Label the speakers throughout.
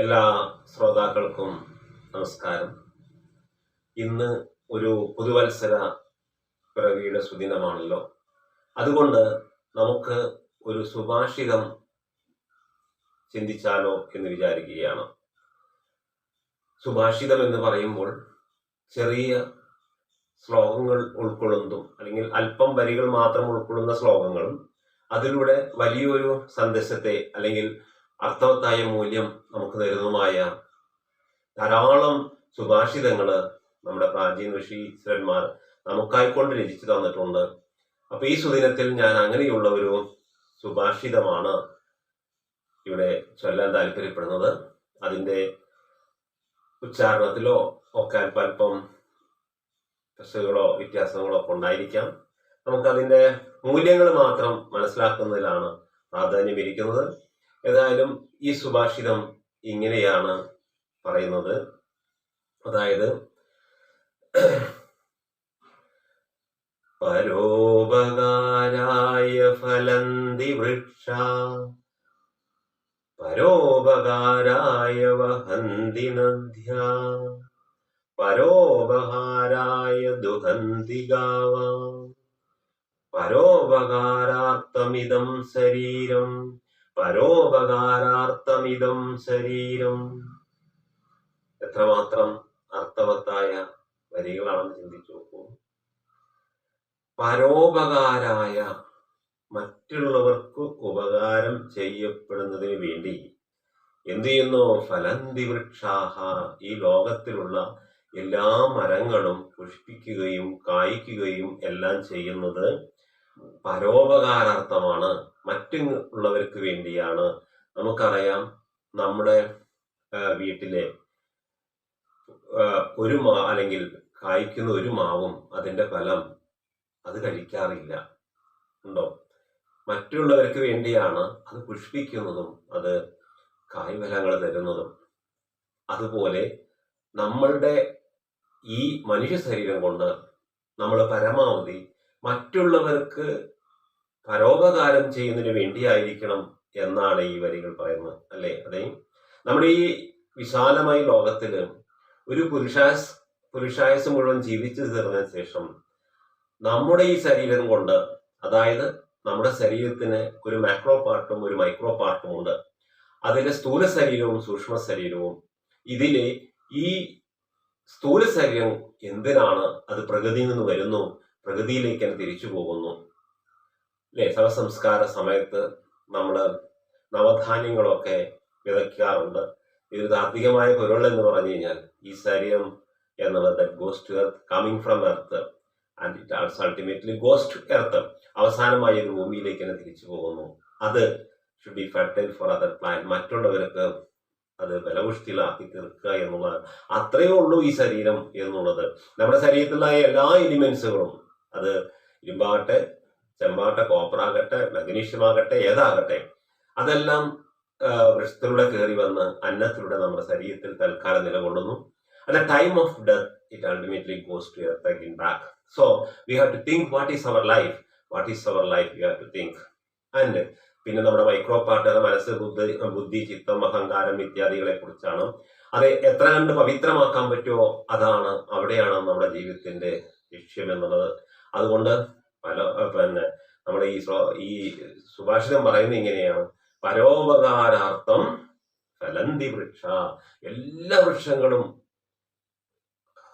Speaker 1: എല്ലാ ശ്രോതാക്കൾക്കും നമസ്കാരം. ഇന്ന് ഒരു പുതുവത്സര പിറവിയുടെ സുദിനമാണല്ലോ. അതുകൊണ്ട് നമുക്ക് ഒരു സുഭാഷിതം ചിന്തിച്ചാലോ എന്ന് വിചാരിക്കുകയാണ്. സുഭാഷിതം എന്ന് പറയുമ്പോൾ ചെറിയ ശ്ലോകങ്ങൾ ഉൾക്കൊള്ളുന്നതും അല്ലെങ്കിൽ അല്പം വരികൾ മാത്രം ഉൾക്കൊള്ളുന്ന ശ്ലോകങ്ങളും അതിലൂടെ വലിയൊരു സന്ദേശത്തെ അല്ലെങ്കിൽ അർത്ഥവത്തായ മൂല്യം നമുക്ക് തരുന്നതുമായ ധാരാളം സുഭാഷിതങ്ങൾ നമ്മുടെ പ്രാചീന ഋഷീശ്വരന്മാർ നമുക്കായിക്കൊണ്ട് രചിച്ചു തന്നിട്ടുണ്ട്. അപ്പൊ ഈ സുദിനത്തിൽ ഞാൻ അങ്ങനെയുള്ള ഒരു സുഭാഷിതമാണ് ഇവിടെ ചൊല്ലാൻ താല്പര്യപ്പെടുന്നത്. അതിന്റെ ഉച്ചാരണത്തിലോ ഒക്കെ അല്പം അല്പം പ്രശ്നങ്ങളോ വ്യത്യാസങ്ങളോ ഒക്കെ ഉണ്ടായിരിക്കാം. നമുക്കതിന്റെ മൂല്യങ്ങൾ മാത്രം മനസ്സിലാക്കുന്നതിലാണ് പ്രാധാന്യം ഇരിക്കുന്നത്. ഏതായാലും ഈ സുഭാഷിതം ഇങ്ങനെയാണ് പറയുന്നത്. അതായത് പരോപകാരായ ഫലന്തി വൃക്ഷ പരോപകാരായ വഹന്തി നദ്യ പരോപകാരായ ദുഹന്തി ഗാവ പരോപകാരാർത്ഥമിതം ശരീരം പരോപകാരാർത്ഥമിതം ശരീരം. എത്രമാത്രം അർത്ഥവത്തായ വരികളാണെന്ന് ചിന്തിച്ചു നോക്കൂ. പരോപകാരായ മറ്റുള്ളവർക്ക് ഉപകാരം ചെയ്യപ്പെടുന്നതിന് വേണ്ടി എന്ത് ചെയ്യുന്നു? ഫലന്തി വൃക്ഷാഹ. ഈ ലോകത്തിലുള്ള എല്ലാ മരങ്ങളും പുഷ്പിക്കുകയും കായ്ക്കുകയും എല്ലാം ചെയ്യുന്നത് പരോപകാരാർത്ഥമാണ്. മറ്റുള്ളവർക്ക് വേണ്ടിയാണ്. നമുക്കറിയാം നമ്മുടെ വീട്ടിലെ ഒരു മാ അല്ലെങ്കിൽ കായ്ക്കുന്ന ഒരു മാവും അതിന്റെ ഫലം അത് കഴിക്കാറില്ല. ഉണ്ടോ? മറ്റുള്ളവർക്ക് വേണ്ടിയാണ് അത് പുഷ്പിക്കുന്നതും അത് കായ്ഫലങ്ങൾ തരുന്നതും. അതുപോലെ നമ്മളുടെ ഈ മനുഷ്യ ശരീരം കൊണ്ട് നമ്മൾ പരമാവധി മറ്റുള്ളവർക്ക് പരോപകാരം ചെയ്യുന്നതിന് വേണ്ടിയായിരിക്കണം എന്നാണ് ഈ വരികൾ പറയുന്നത് അല്ലേ? അതെ. നമ്മുടെ ഈ വിശാലമായ ലോകത്തിൽ ഒരു പുരുഷാസ് പുരുഷായസ് മുഴുവൻ ജീവിച്ചു തീർന്നതിന് ശേഷം നമ്മുടെ ഈ ശരീരം കൊണ്ട് അതായത് നമ്മുടെ ശരീരത്തിന് ഒരു മാക്രോ പാർട്ടും ഒരു മൈക്രോ പാർട്ടും ഉണ്ട്. അതിലെ സ്ഥൂല ശരീരവും സൂക്ഷ്മ ശരീരവും. ഇതിലെ ഈ സ്ഥൂല ശരീരം എന്തിനാണ്? അത് പ്രകൃതിയിൽ നിന്ന് വരുന്നു. പ്രകൃതിയിലേക്ക് തന്നെ തിരിച്ചു പോകുന്നു. അല്ലെ ശവസംസ്കാര സമയത്ത് നമ്മൾ നവധാന്യങ്ങളൊക്കെ വിതയ്ക്കാറുണ്ട്. ഇതിന് താത്വികമായ പൊരുൾ എന്ന് പറഞ്ഞു കഴിഞ്ഞാൽ ഈ ശരീരം എന്നുള്ളത് goes to earth coming from earth and it also ultimately goes to earth അവസാനമായി ഇത് ഭൂമിയിലേക്ക് തന്നെ തിരിച്ചു പോകുന്നു. അത് should be fertile for other plan മറ്റുള്ളവർക്ക് അത് ബലപുഷ്ടിയിലാക്കി തീർക്കുക എന്നുള്ളത് അത്രയേ ഉള്ളൂ ഈ ശരീരം എന്നുള്ളത്. നമ്മുടെ ശരീരത്തിലുള്ള എല്ലാ എലിമെന്റ്സുകളും അത് ഇരുമ്പാകട്ടെ ചെമ്പാകട്ടെ കോപ്പറാകട്ടെ മഗ്നീഷ്യമാകട്ടെ ഏതാകട്ടെ അതെല്ലാം വൃഷത്തിലൂടെ കയറി വന്ന് അന്നത്തിലൂടെ നമ്മുടെ ശരീരത്തിൽ തൽക്കാലം നിലകൊള്ളുന്നു. At time of death it ultimately goes to earth again back so we have to think what is our life what is our life you have to think and പിന്നെ നമ്മുടെ മൈക്രോ പാർട്ട് അത് മനസ്സ് ബുദ്ധി ബുദ്ധി ചിത്തം അഹങ്കാരം ഇത്യാദികളെ കുറിച്ചാണ്. അത് എത്ര കണ്ട് പവിത്രമാക്കാൻ പറ്റുമോ അതാണ് അവിടെയാണ് നമ്മുടെ ജീവിതത്തിന്റെ ലക്ഷ്യം എന്നുള്ളത്. അതുകൊണ്ട് പല പിന്നെ നമ്മുടെ ഈ ഈ സുഭാഷിതം പറയുന്നത് ഇങ്ങനെയാണ്. പരോപകാരാർത്ഥം ഫലന്തി വൃക്ഷ. എല്ലാ വൃക്ഷങ്ങളും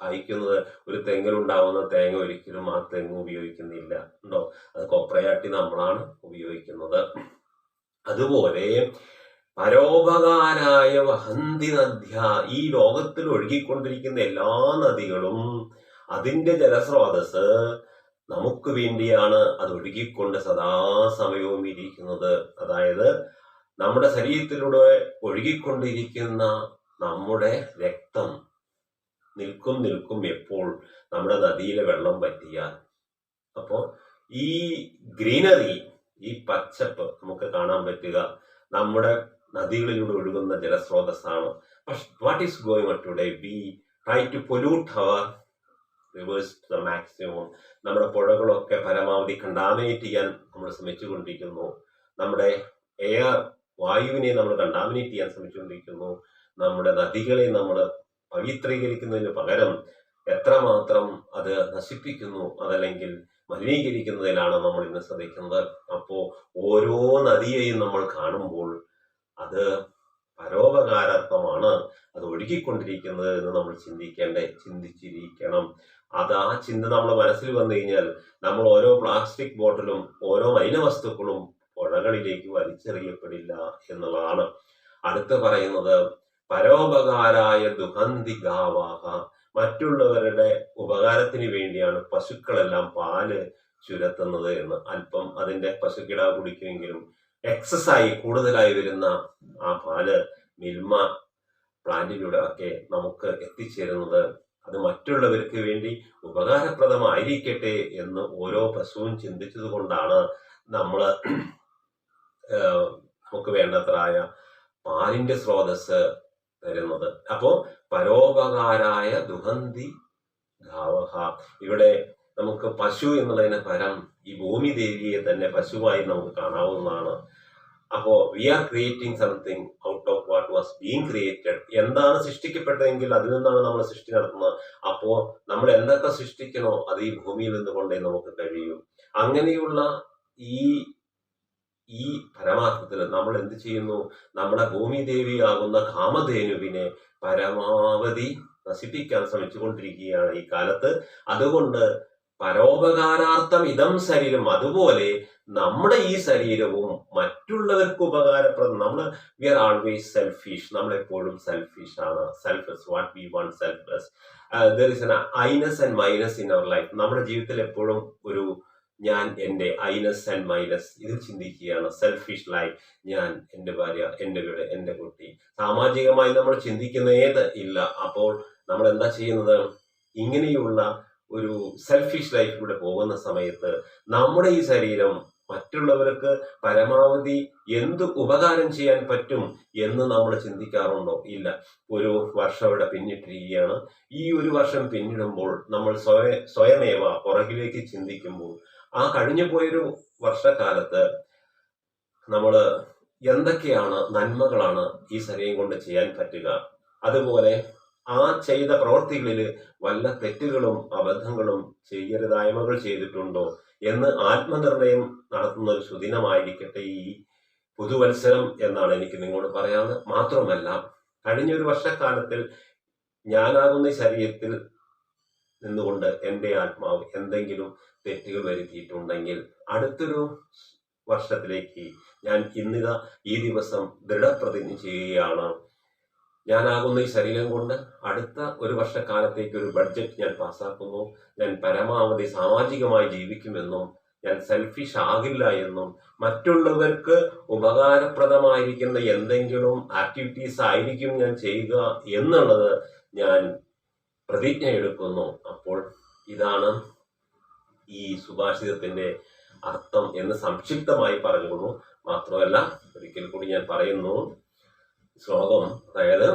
Speaker 1: അയക്കുന്നത് ഒരു തെങ്ങിലുണ്ടാവുന്ന തേങ്ങ ഒരിക്കലും ആ തെങ്ങ് ഉപയോഗിക്കുന്നില്ല. ഉണ്ടോ? അത് കൊപ്രയാട്ടി നമ്മളാണ് ഉപയോഗിക്കുന്നത്. അതുപോലെ പരോപകാരായ വഹന്തി നദ്യ ഈ ലോകത്തിൽ ഒഴുകിക്കൊണ്ടിരിക്കുന്ന എല്ലാ നദികളും അതിന്റെ ജലസ്രോതസ് നമുക്ക് വേണ്ടിയാണ് അത് ഒഴുകിക്കൊണ്ട് സദാസമയവും ഇരിക്കുന്നത്. അതായത് നമ്മുടെ ശരീരത്തിലൂടെ ഒഴുകിക്കൊണ്ടിരിക്കുന്ന നമ്മുടെ രക്തം നിൽക്കും നിൽക്കും എപ്പോൾ നമ്മുടെ നദിയിലെ വെള്ളം പറ്റിയാൽ അപ്പോൾ ഈ ഗ്രീനറി ഈ പച്ചപ്പ് നമുക്ക് കാണാൻ പറ്റുക. നമ്മുടെ നദികളിലൂടെ ഒഴുകുന്ന ജലസ്രോതസ്സാണ്. പക്ഷെ what is going today we try to pollute our rivers the maximum നമ്മുടെ പുഴകളൊക്കെ പരമാവധി കണ്ടാമിനേറ്റ് ചെയ്യാൻ നമ്മൾ ശ്രമിച്ചുകൊണ്ടിരിക്കുന്നു. നമ്മുടെ എയർ വായുവിനെ നമ്മൾ കണ്ടാമിനേറ്റ് ചെയ്യാൻ ശ്രമിച്ചുകൊണ്ടിരിക്കുന്നു. നമ്മുടെ നദികളെ നമ്മൾ പവിത്രീകരിക്കുന്നതിന് പകരം എത്രമാത്രം അത് നശിപ്പിക്കുന്നു അതല്ലെങ്കിൽ മലിനീകരിക്കുന്നതിലാണ് നമ്മൾ ഇന്ന് ശ്രദ്ധിക്കുന്നത്. അപ്പോൾ ഓരോ നദിയെയും നമ്മൾ കാണുമ്പോൾ അത് പരോപകാരാർത്ഥമാണ് അത് ഒഴുകിക്കൊണ്ടിരിക്കുന്നത് എന്ന് നമ്മൾ ചിന്തിക്കേണ്ടേ ചിന്തിച്ചിരിക്കണം. അത് ആ ചിന്ത നമ്മുടെ മനസ്സിൽ വന്നു കഴിഞ്ഞാൽ നമ്മൾ ഓരോ പ്ലാസ്റ്റിക് ബോട്ടിലും ഓരോ മൈന വസ്തുക്കളും പുഴകളിലേക്ക് വലിച്ചെറിയപ്പെടില്ല എന്നുള്ളതാണ്. അടുത്ത് പറയുന്നത് പരോപകാരായ ദുഹന്തി ഗാവാഹ മറ്റുള്ളവരുടെ ഉപകാരത്തിന് വേണ്ടിയാണ് പശുക്കളെല്ലാം പാൽ ചുരത്തുന്നത് എന്ന്. അല്പം അതിന്റെ പശുക്കിടാ കുടിക്കുമെങ്കിലും എക്സസ് ആയി കൂടുതലായി വരുന്ന ആ പാൽ മിൽമ പ്ലാന്റിലൂടെ ഒക്കെ നമുക്ക് എത്തിച്ചേരുന്നത് അത് മറ്റുള്ളവർക്ക് വേണ്ടി ഉപകാരപ്രദമായിരിക്കട്ടെ എന്ന് ഓരോ പശുവും ചിന്തിച്ചതുകൊണ്ടാണ് നമ്മൾ നമുക്ക് വേണ്ടത്രായ പാലിന്റെ സ്രോതസ് തരുന്നത്. അപ്പോ പരോപകാരായ ദുഹന്തി ഗാവഹ ഇവിടെ നമുക്ക് പശു എന്നുള്ളതിന് പരം ഈ ഭൂമി ദേവിയെ തന്നെ പശുവായി നമുക്ക് കാണാവുന്നതാണ്. അപ്പോ we are creating something out of what was being created എന്താണ് സൃഷ്ടിക്കപ്പെട്ടതെങ്കിൽ അതിൽ നിന്നാണ് നമ്മൾ സൃഷ്ടി നടത്തുന്നത്. അപ്പോ നമ്മൾ എന്തൊക്കെ സൃഷ്ടിക്കണോ അത് ഈ ഭൂമിയിൽ നിന്നുകൊണ്ടേ നമുക്ക് കഴിയും. അങ്ങനെയുള്ള ഈ ഈ പരമാർത്ഥത്തിൽ നമ്മൾ എന്ത് ചെയ്യുന്നു? നമ്മുടെ ഭൂമി ദേവിയാകുന്ന കാമധേനുവിനെ പരമാവധി നശിപ്പിക്കാൻ ശ്രമിച്ചുകൊണ്ടിരിക്കുകയാണ് ഈ കാലത്ത്. അതുകൊണ്ട് പരോപകാരാർത്ഥം ഇതം ശരീരം. അതുപോലെ നമ്മുടെ ഈ ശരീരവും മറ്റുള്ളവർക്ക് ഉപകാരപ്രദം. നമ്മൾ വി ആർ ആൾവേസ് സെൽഫിഷ് നമ്മൾ എപ്പോഴും സെൽഫിഷ് ആണ് selfish what we want selfless there is N highness and minus in our life നമ്മുടെ ജീവിതത്തിൽ എപ്പോഴും ഒരു ഞാൻ എന്റെ ഐനസ് ആൻഡ് മൈനസ് ഇത് ചിന്തിക്കുകയാണ്. സെൽഫിഷ് ലൈഫ് ഞാൻ എന്റെ ഭാര്യ എന്റെ വീട് എന്റെ കുട്ടി. സാമാജികമായി നമ്മൾ ചിന്തിക്കുന്നേത് ഇല്ല. അപ്പോൾ നമ്മൾ എന്താ ചെയ്യുന്നത്? ഇങ്ങനെയുള്ള ഒരു സെൽഫിഷ് ലൈഫിലൂടെ പോകുന്ന സമയത്ത് നമ്മുടെ ഈ ശരീരം മറ്റുള്ളവർക്ക് പരമാവധി എന്ത് ഉപകാരം ചെയ്യാൻ പറ്റും എന്ന് നമ്മൾ ചിന്തിക്കാറുണ്ടോ? ഇല്ല. ഒരു വർഷം ഇവിടെ പിന്നിട്ടിരിക്കുകയാണ്. ഈ ഒരു വർഷം പിന്നിടുമ്പോൾ നമ്മൾ സ്വയ സ്വയമേവ പുറകിലേക്ക് ചിന്തിക്കുമ്പോൾ ആ കഴിഞ്ഞു പോയൊരു വർഷക്കാലത്ത് നമ്മൾ എന്തൊക്കെയാണ് നന്മകളാണ് ഈ ശരീരം കൊണ്ട് ചെയ്യാൻ പറ്റുക? അതുപോലെ ആ ചെയ്ത പ്രവൃത്തികളിൽ വല്ല തെറ്റുകളും അബദ്ധങ്ങളും ചെയ്യരുതായ്മകൾ ചെയ്തിട്ടുണ്ടോ എന്ന് ആത്മനിർണയം നടത്തുന്ന ഒരു സുദിനമായിരിക്കട്ടെ ഈ പുതുവത്സരം എന്നാണ് എനിക്ക് നിങ്ങളോട് പറയാറ് മാത്രമല്ല കഴിഞ്ഞൊരു വർഷക്കാലത്തിൽ ഞാനാകുന്ന ശരീരത്തിൽ നിന്നുകൊണ്ട് എന്റെ ആത്മാവ് എന്തെങ്കിലും തെറ്റുകൾ വരുത്തിയിട്ടുണ്ടെങ്കിൽ അടുത്തൊരു വർഷത്തിലേക്ക് ഞാൻ ഇന്നിത ഈ ദിവസം ദൃഢപ്രതിജ്ഞ ചെയ്യുകയാണ്. ഞാനാകുന്ന ഈ ശരീരം കൊണ്ട് അടുത്ത ഒരു വർഷക്കാലത്തേക്ക് ഒരു ബഡ്ജറ്റ് ഞാൻ പാസ്സാക്കുന്നു. ഞാൻ പരമാവധി സാമാജികമായി ജീവിക്കുമെന്നും ഞാൻ സെൽഫിഷ് ആകില്ല എന്നും മറ്റുള്ളവർക്ക് ഉപകാരപ്രദമായിരിക്കുന്ന എന്തെങ്കിലും ആക്ടിവിറ്റീസ് ആയിരിക്കും ഞാൻ ചെയ്യുക എന്നുള്ളത് ഞാൻ പ്രതിജ്ഞ എടുക്കുന്നു. അപ്പോൾ ഇതാണ് ഈ സുഭാഷിതത്തിന്റെ അർത്ഥം എന്ന് സംക്ഷിപ്തമായി പറഞ്ഞുകൊള്ളു. മാത്രമല്ല ഒരിക്കൽ കൂടി ഞാൻ പറയുന്നു ശ്ലോകം. അതായത്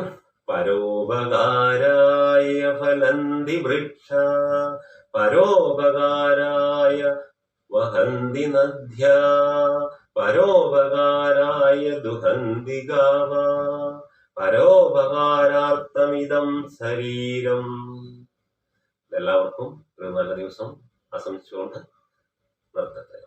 Speaker 1: പരോപകാരായ ഫലന്തി വൃക്ഷ പരോപകാരായ വഹന്തി നദ്യ പരോപകാരായ ദുഹന്തി ഗാവ പരോപകാരാർത്ഥമിതം ശരീരം. എല്ലാവർക്കും ഒരു നല്ല ദിവസം ആശംസിച്ചുകൊണ്ട് നിർത്തട്ടെ.